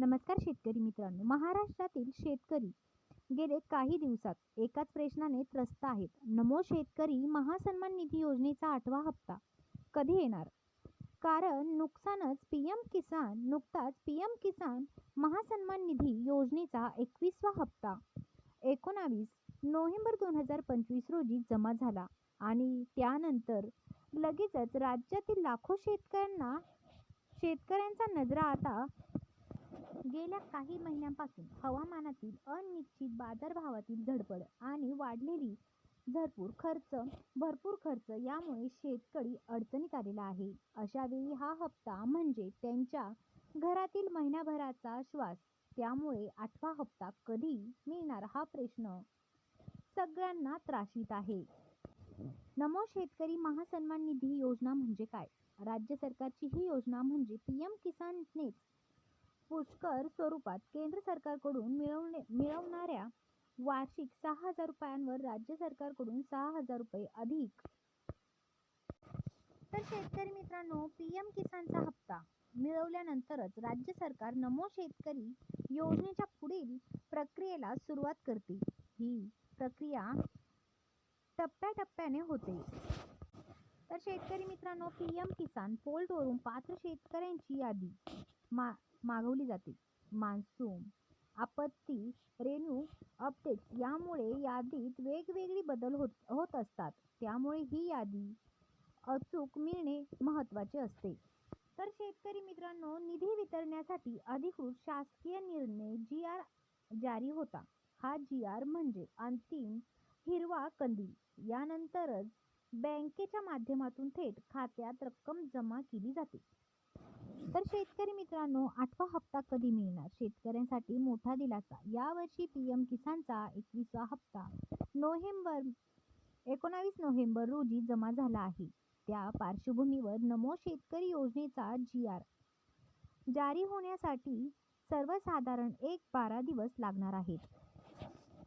नमस्कार शेतकरी मित्रांनो. महाराष्ट्रातील शेतकरी गेले काही दिवसात एकाच प्रश्नाने त्रस्त आहेत. नमो शेतकरी महासन्मान निधी योजनेचा आठवा हप्ता कधी येणार? कारण नुकसानच पी एम किसान नुकताच पी एम किसान महासन्मान निधी योजनेचा एकवीसवा हप्ता एकोणावीस नोव्हेंबर दोन हजार पंचवीस रोजी जमा झाला आणि त्यानंतर लगेचच राज्यातील लाखो शेतकऱ्यांना शेतकऱ्यांचा नजरा आता गेल्या काही महिन्यांपासून हवामानातील अनिश्चित बाजारभावातील धडपड आणि वाढलेली भरपूर खर्च भरपूर खर्च यामुळे शेतकरी अडचणीत आलेला आहे. अशा वेळी हा हप्ता म्हणजे त्यांच्या घरातील महिन्याभराचा श्वास. त्यामुळे आठवा हप्ता कधी मिळणार हा प्रश्न सगळ्यांना त्रासित आहे. नमो शेतकरी महासन्मान निधी योजना म्हणजे काय? राज्य सरकारची ही योजना म्हणजे पी एम किसाननेच पुष्कर स्वरूपात केंद्र सरकारकडून मिळवणे मिळवणाऱ्या वार्षिक सहा हजार रुपयांवर राज्य सरकारकडून सहा हजार रुपये अधिक. तर शेतकरी मित्रांनो पी एम किसानचा हप्ता मिळवल्यानंतरच राज्य सरकार नमो शेतकरी योजनेच्या पुढील प्रक्रियेला सुरुवात करते. ही प्रक्रिया टप्प्याटप्प्याने होते. तर शेतकरी मित्रांनो पी एम किसान पोर्टवरून पात्र शेतकऱ्यांची यादी. मा मागवली जाते. मान्सून आपत्ती रेन्यू अपडेट्स यामुळे यादीत वेगवेगळी बदल होत होत असतात. त्यामुळे ही यादी अचूक मिळणे महत्त्वाचे असते. तर शेतकरी मित्रांनो निधी वितरण्यासाठी अधिकृत शासकीय निर्णय जी आर जारी होता. हा जी आर म्हणजे अंतिम हिरवा कंदील. यानंतरच बँकेच्या माध्यमातून थेट खात्यात रक्कम जमा केली जाते. तर शेतकरी मित्रांनो आठवा हप्ता कधी मिळणार? शेतकऱ्यांसाठी मोठा दिलासा. यावर्षी पी एम किसानचा एकवीसवा हप्ता. नोव्हेंबर एकोणावीस नोव्हेंबर रोजी जमा झाला आहे. त्या पार्श्वभूमीवर नमो शेतकरी योजनेचा जी आर जारी होण्यासाठी सर्वसाधारण एक बारा दिवस लागणार आहेत.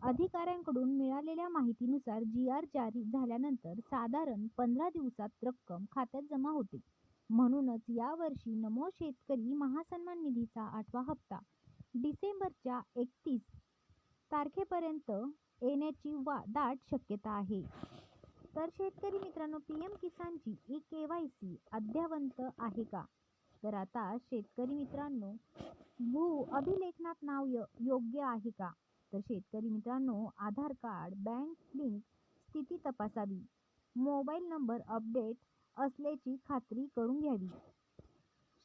अधिकाऱ्यांकडून मिळालेल्या माहितीनुसार जी आर जारी झाल्यानंतर साधारण पंधरा दिवसात रक्कम खात्यात जमा होते. म्हणूनच यावर्षी नमो शेतकरी महासन्मान निधीचा आठवा हप्ता. डिसेंबरच्या एकतीस तारखेपर्यंत येण्याची वा दाट शक्यता आहे. तर शेतकरी मित्रांनो पी एम किसानची ई के वाय सी अद्ययावत आहे का? तर आता शेतकरी मित्रांनो भू अभिलेखनात नाव य योग्य आहे का? तर शेतकरी मित्रांनो आधार कार्ड बँक लिंक स्थिती तपासावी. मोबाईल नंबर अपडेट असल्याची खात्री करून घ्यावी.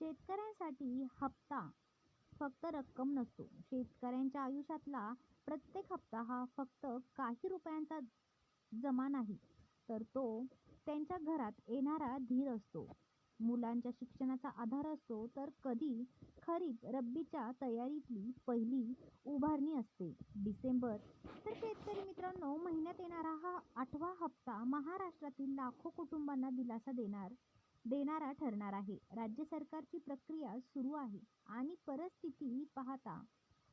शेतकऱ्यांसाठी हप्ता फक्त रक्कम नसतो. शेतकऱ्यांच्या आयुष्यातला प्रत्येक हप्ता हा फक्त काही रुपयांचा जमा नाही तर तो त्यांच्या घरात येणारा धीर असतो. मुलांच्या शिक्षणाचा आधार असतो तर कधी खरीप रब्बीच्या तयारीतली पहिली उभारणी असते. डिसेंबर. तर शेतकरी मित्रांनो महिन्यात येणारा हा आठवा हप्ता महाराष्ट्रातील लाखो कुटुंबांना दिलासा देणार देणारा ठरणार आहे. राज्य सरकारची प्रक्रिया सुरू आहे आणि परिस्थिती पाहता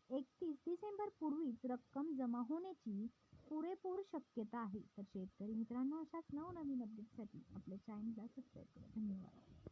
एकतीस डिसेंबर पूर्वीच रक्कम जमा होण्याची पुरेपूर शक्यता आहे. तर शेतकरी मित्रांनो अशाच नवनवीन अपडेटसाठी आपल्या चॅनलला सबस्क्राईब करा. धन्यवाद.